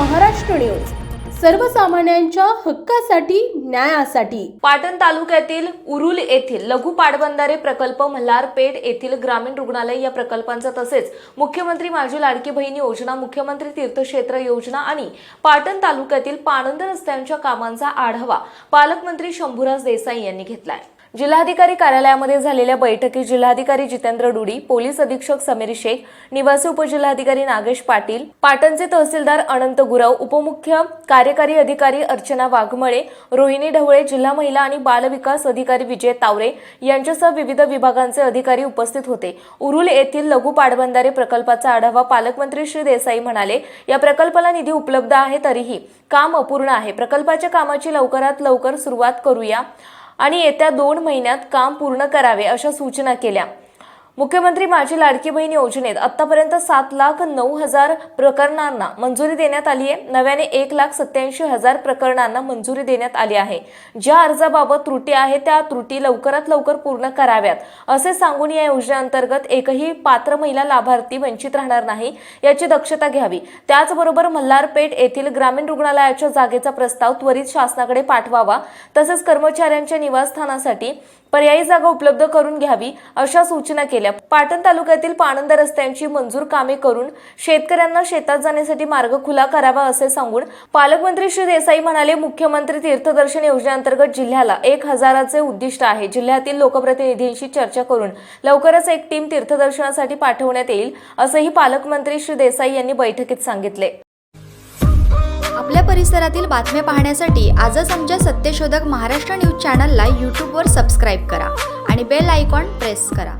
Maharashtra news. सर्वसामान्यांच्या हक्कासाठी न्यायासाठी. पाटण तालुक्यातील उरुल येथील लघु पाटबंधारे प्रकल्प मल्हारपेठ येथील ग्रामीण रुग्णालय या प्रकल्पांचा तसेच मुख्यमंत्री माझी लाडकी बहीण योजना मुख्यमंत्री तीर्थक्षेत्र योजना आणि पाटण तालुक्यातील पाणंद रस्त्यांच्या कामांचा आढावा पालकमंत्री शंभूराज देसाई यांनी घेतलाय. जिल्हाधिकारी कार्यालयामध्ये झालेल्या बैठकीत जिल्हाधिकारी जितेंद्र डुडी पोलीस अधीक्षक समीर शेख निवासी उपजिल्हाधिकारी नागेश पाटील पाटणचे तहसीलदार अनंत गुरव उपमुख्य कार्यकारी अधिकारी अर्चना वाघमळे रोहिणी ढवळे जिल्हा महिला आणि बाल विकास अधिकारी विजय तावरे यांच्यासह विविध विभागांचे अधिकारी उपस्थित होते. उरुल येथील लघु पाटबंधारे प्रकल्पाचा आढावा पालकमंत्री श्री देसाई म्हणाले या प्रकल्पाला निधी उपलब्ध आहे तरीही काम अपूर्ण आहे. प्रकल्पाच्या कामाची लवकरात लवकर सुरुवात करूया. आणि येत्या दोन महिन्यात काम पूर्ण करावे अशा सूचना केल्या. मुख्यमंत्री माझी लाडकी बहीण योजनेत आतापर्यंत सात लाख नऊ हजार प्रकरणांना मंजुरी देण्यात आली आहे. नव्याने एक लाख सत्याऐंशी हजार प्रकरणांना मंजुरी देण्यात आली आहे. ज्या अर्जाबाबत त्रुटी आहे त्या त्रुटी लवकरात लवकर पूर्ण कराव्यात. असे सांगून या योजनेअंतर्गत एकही पात्र महिला लाभार्थी वंचित राहणार नाही याची दक्षता घ्यावी. त्याचबरोबर मल्हारपेठ येथील ग्रामीण रुग्णालयाच्या जागेचा प्रस्ताव त्वरित शासनाकडे पाठवावा. तसेच कर्मचाऱ्यांच्या निवासस्थानासाठी पर्यायी जागा उपलब्ध करून घ्यावी अशा सूचना केल्या. केल्या पाटण तालुक्यातील पाणंद रस्त्यांची मंजूर कामे करून शेतकऱ्यांना शेतात जाण्यासाठी मार्ग खुला करावा असे सांगून पालकमंत्री श्री देसाई म्हणाले मुख्यमंत्री तीर्थदर्शन योजनेअंतर्गत जिल्ह्याला एक हजाराचे उद्दिष्ट आहे. जिल्ह्यातील लोकप्रतिनिधींशी चर्चा करून लवकरच एक टीम तीर्थदर्शनासाठी पाठवण्यात येईल असंही पालकमंत्री श्री देसाई यांनी बैठकीत सांगितले. आपल्या परिसरातील बातम्या पाहण्यासाठी आजच आमच्या सत्यशोधक महाराष्ट्र न्यूज चॅनलला यूट्यूबवर सबस्क्राईब करा आणि बेल आयकॉन प्रेस करा.